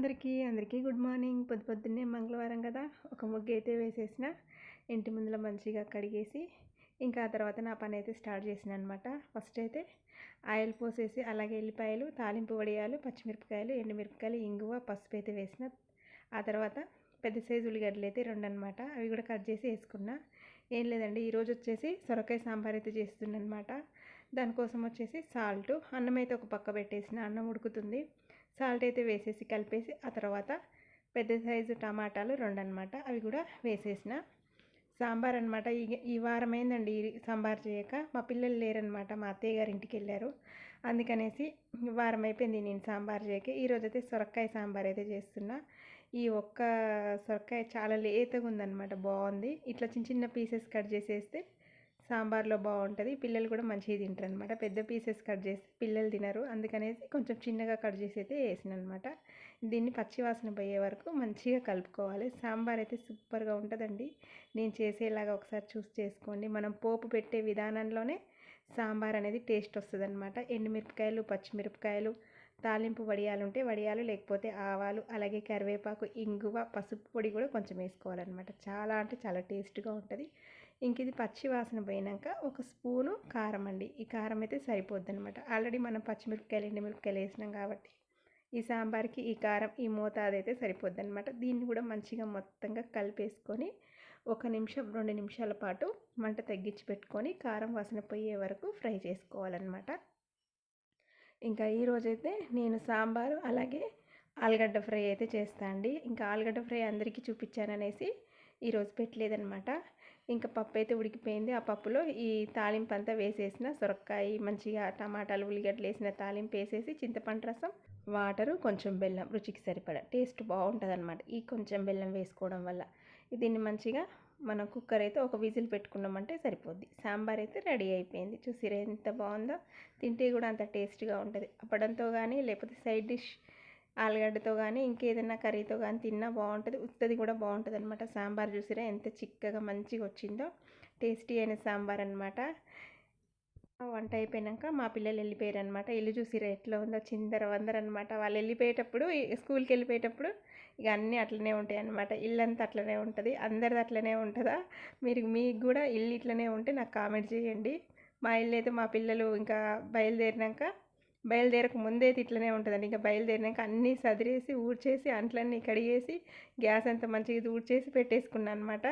అందరికీ అందరికీ good morning. పొద్దు పొద్దున్నే మంగళవారం కదా. ఒక ముగ్గు అయితే వేసేసిన. ఇంటి ముందులో మంచిగా కడిగేసి ఇంకా ఆ తర్వాత నా పని అయితే స్టార్ట్ చేసిన అనమాట ఫస్ట్ అయితే ఆయిల్ పోసేసి అలాగే ఎల్లిపాయలు తాలింపు వడియాలు పచ్చిమిరపకాయలు ఎండుమిరపకాయలు ఇంగువ పసుపు అయితే వేసిన. ఆ తర్వాత పెద్ద సైజు ఉల్లిగడ్డలు అయితే రెండు అనమాట అవి కూడా కట్ చేసి వేసుకున్నా. ఏం లేదండి ఈరోజు వచ్చేసి సొరకాయ సాంబార్ అయితే చేస్తుందనమాట దానికోసం వచ్చేసి సాల్ట్ అన్నం అయితే ఒక పక్క పెట్టేసిన. అన్నం ఉడుకుతుంది. సాల్ట్ అయితే వేసేసి కలిపేసి ఆ తర్వాత పెద్ద సైజు టమాటాలు రెండు అనమాట అవి కూడా వేసేసిన. సాంబార్ అనమాట ఈ ఈ వారం అయిందండి ఈ సాంబార్ చేయక మా పిల్లలు లేరనమాట మా అత్తయ్య గారి ఇంటికి వెళ్ళారు. అందుకనేసి వారం అయిపోయింది నేను సాంబార్ చేయక. ఈరోజు అయితే సొరకాయ సాంబార్ అయితే చేస్తున్నా. ఈ ఒక్క సొరకాయ చాలా లేతగా ఉందనమాట బాగుంది. ఇట్లా చిన్న చిన్న పీసెస్ కట్ చేసేస్తే సాంబార్లో బాగుంటుంది. పిల్లలు కూడా మంచిగా తింటారు అనమాట పెద్ద పీసెస్ కట్ చేసి పిల్లలు తినరు. అందుకనేసి కొంచెం చిన్నగా కట్ చేసి అయితే వేసిన అనమాట దీన్ని పచ్చివాసన పోయే వరకు మంచిగా కలుపుకోవాలి. సాంబార్ అయితే సూపర్గా ఉంటుందండి. నేను చేసేలాగా ఒకసారి చూసి చేసుకోండి. మనం పోపు పెట్టే విధానంలోనే సాంబార్ అనేది టేస్ట్ వస్తుంది అనమాట ఎండుమిరపకాయలు పచ్చిమిరపకాయలు తాలింపు వడియాలు ఉంటే వడియాలు లేకపోతే ఆవాలు అలాగే కరివేపాకు ఇంగువ పసుపు పొడి కూడా కొంచెం వేసుకోవాలన్నమాట. చాలా అంటే చాలా టేస్ట్గా ఉంటుంది. ఇంక ఇది పచ్చి వాసన పోయినాక ఒక స్పూను కారం అండి. ఈ కారం అయితే సరిపోద్ది అనమాట ఆల్రెడీ మనం పచ్చిమిరపకాయలు ఎండుమిరపకాయలు వేసినాం కాబట్టి ఈ సాంబార్కి ఈ కారం ఈ మోతాదు అయితే సరిపోద్ది అనమాట దీన్ని కూడా మంచిగా మొత్తంగా కలిపేసుకొని ఒక నిమిషం రెండు నిమిషాల పాటు మంట తగ్గించి పెట్టుకొని కారం వాసన పోయే వరకు ఫ్రై చేసుకోవాలన్నమాట. ఇంకా ఈరోజైతే నేను సాంబారు అలాగే ఆలుగడ్డ ఫ్రై అయితే చేస్తా అండి. ఇంకా ఆలుగడ్డ ఫ్రై అందరికీ చూపించాననేసి ఈరోజు పెట్టలేదనమాట ఇంకా పప్పు అయితే ఉడికిపోయింది. ఆ పప్పులో ఈ తాలింపు అంతా వేసేసిన సొరకాయ మంచిగా టమాటాలు ఉల్లిగడ్డలు వేసిన తాలింపు వేసేసి చింతపండు రసం వాటరు కొంచెం బెల్లం రుచికి సరిపడా టేస్ట్ బాగుంటుంది అనమాట ఈ కొంచెం బెల్లం వేసుకోవడం వల్ల. దీన్ని మంచిగా మనం కుక్కర్ అయితే ఒక విజిల్ పెట్టుకున్నామంటే సరిపోద్ది. సాంబార్ అయితే రెడీ అయిపోయింది. చూసిరా ఎంత బాగుందో. తింటే కూడా అంత టేస్ట్గా ఉంటుంది. అప్పడంతో కానీ లేకపోతే సైడ్ డిష్ ఆలుగడ్డతో కానీ ఇంకేదైనా కర్రీతో కానీ తిన్నా బాగుంటుంది ఉత్తది కూడా బాగుంటుంది అనమాట సాంబార్ చూసిరా ఎంత చిక్కగా మంచిగా వచ్చిందో. టేస్టీ అయిన సాంబార్ అనమాట వంట అయిపోయాక మా పిల్లలు వెళ్ళిపోయారు అనమాట ఇల్లు చూసిరా ఎట్లా ఉందో చిందర వందర అనమాట వాళ్ళు వెళ్ళిపోయేటప్పుడు స్కూల్కి వెళ్ళిపోయేటప్పుడు ఇక అన్నీ అట్లనే ఉంటాయి అనమాట ఇల్లు అంతా అట్లనే ఉంటుంది. అందరిది అట్లనే ఉంటుందా? మీరు మీకు కూడా ఇల్లు ఇట్లనే ఉంటే నాకు కామెంట్ చేయండి. మా ఇల్లు అయితే మా పిల్లలు ఇంకా బయలుదేరినాక బయలుదేరక ముందే ఇట్లనే ఉంటుందండి. ఇంకా బయలుదేరినాక అన్నీ సదిరేసి ఊడ్చేసి అంట్లన్నీ కడిగేసి గ్యాస్ అంతా మంచిగా ఊడ్చేసి పెట్టేసుకున్నాను అనమాట